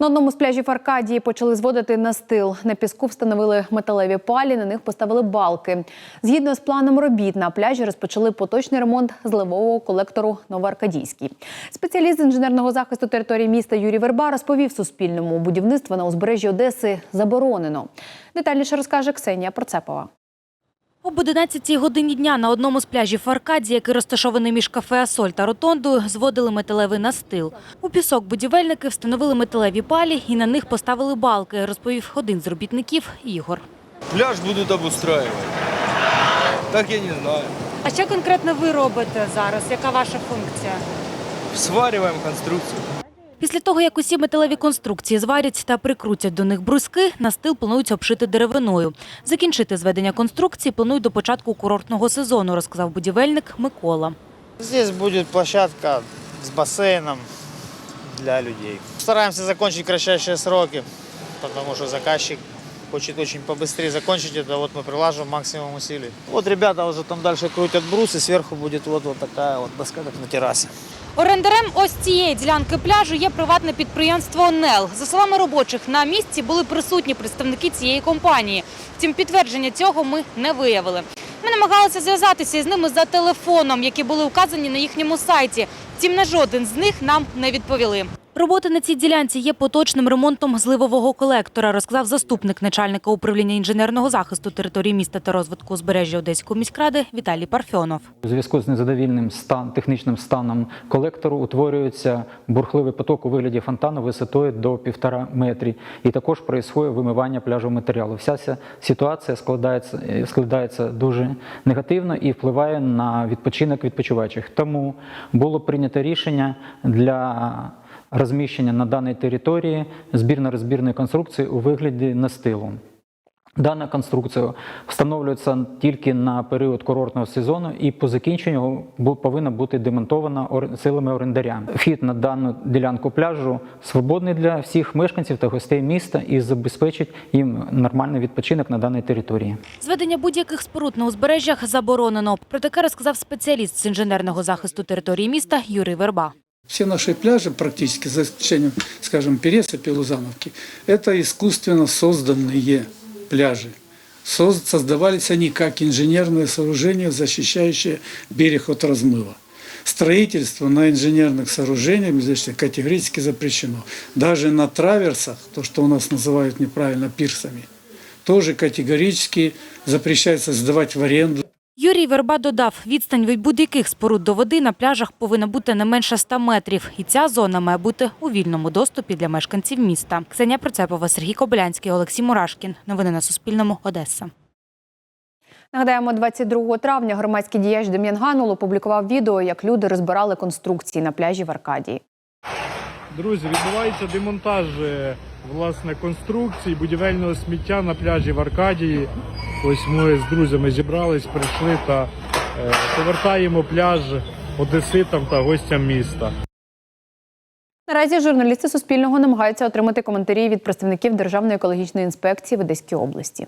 На одному з пляжів Аркадії почали зводити настил. На піску встановили металеві палі, на них поставили балки. Згідно з планом робіт на пляжі розпочали поточний ремонт зливового колектору Новоаркадійський. Спеціаліст інженерного захисту території міста Юрій Верба розповів Суспільному, будівництво на узбережжі Одеси заборонено. Детальніше розкаже Ксенія Процепова. Об 11 годині дня на одному з пляжів Аркадії, який розташований між кафе «Асоль» та ротондою, зводили металевий настил. У пісок будівельники встановили металеві палі і на них поставили балки, розповів один з робітників Ігор. Пляж будут обустраивать. Так я не знаю. А що конкретно ви робите зараз? Яка ваша функція? Свариваем конструкцию. Після того, як усі металеві конструкції зварять та прикрутять до них бруски, настил планують обшити деревиною. Закінчити зведення конструкції планують до початку курортного сезону, розказав будівельник Микола. Здесь буде площадка з басейном для людей. Стараємося закінчити в сроки, тому що заказчик хочет очень побыстрее закончить это. Вот мы прилаживаем максимум усилий. Вот ребята уже там дальше крутят брус, и сверху будет вот, вот такая вот доска, как на террасе. Орендарем ось цієї ділянки пляжу є приватне підприємство «НЕЛ». За словами робочих, на місці були присутні представники цієї компанії. Втім, підтвердження цього ми не виявили. Ми намагалися зв'язатися із ними за телефоном, які були вказані на їхньому сайті. Втім, на жоден з них нам не відповіли. Роботи на цій ділянці є поточним ремонтом зливового колектора, розказав заступник начальника управління інженерного захисту території міста та розвитку узбережжя Одеської міськради Віталій Парфьонов. У зв'язку з незадовільним стан, технічним станом колектору утворюється бурхливий поток у вигляді фонтану висотою до півтора метрі. І також происходить вимивання пляжу матеріалу. Вся ця ситуація складається, складається дуже негативно і впливає на відпочинок відпочиваючих. Тому було прийнято рішення для розміщення на даній території збірно-розбірної конструкції у вигляді настилу. Дана конструкція встановлюється тільки на період курортного сезону і по закінченню повинна бути демонтована силами орендаря. Вхід на дану ділянку пляжу свободний для всіх мешканців та гостей міста і забезпечить їм нормальний відпочинок на даній території. Зведення будь-яких споруд на узбережжях заборонено. Про таке розказав спеціаліст з інженерного захисту території міста Юрій Верба. Все наши пляжи, практически за исключением, скажем, Пересопи, Лузановки, это искусственно созданные пляжи. Соз- Создавались они как инженерные сооружения, защищающие берег от размыва. Строительство на инженерных сооружениях здесь категорически запрещено. Даже на траверсах, то, что у нас называют неправильно пирсами, тоже категорически запрещается сдавать в аренду. Юрій Верба додав, відстань від будь-яких споруд до води на пляжах повинна бути не менше 100 метрів. І ця зона має бути у вільному доступі для мешканців міста. Ксенія Процепова, Сергій Кобилянський, Олексій Мурашкін. Новини на Суспільному. Одеса. Нагадаємо, 22 травня громадський діяч Дем'ян Ганул опублікував відео, як люди розбирали конструкції на пляжі в Аркадії. Друзі, відбувається демонтаж власне конструкцій будівельного сміття на пляжі в Аркадії. Ось ми з друзями зібрались, прийшли та е, повертаємо пляж одеситам та гостям міста. Наразі журналісти Суспільного намагаються отримати коментарі від представників Державної екологічної інспекції в Одеській області.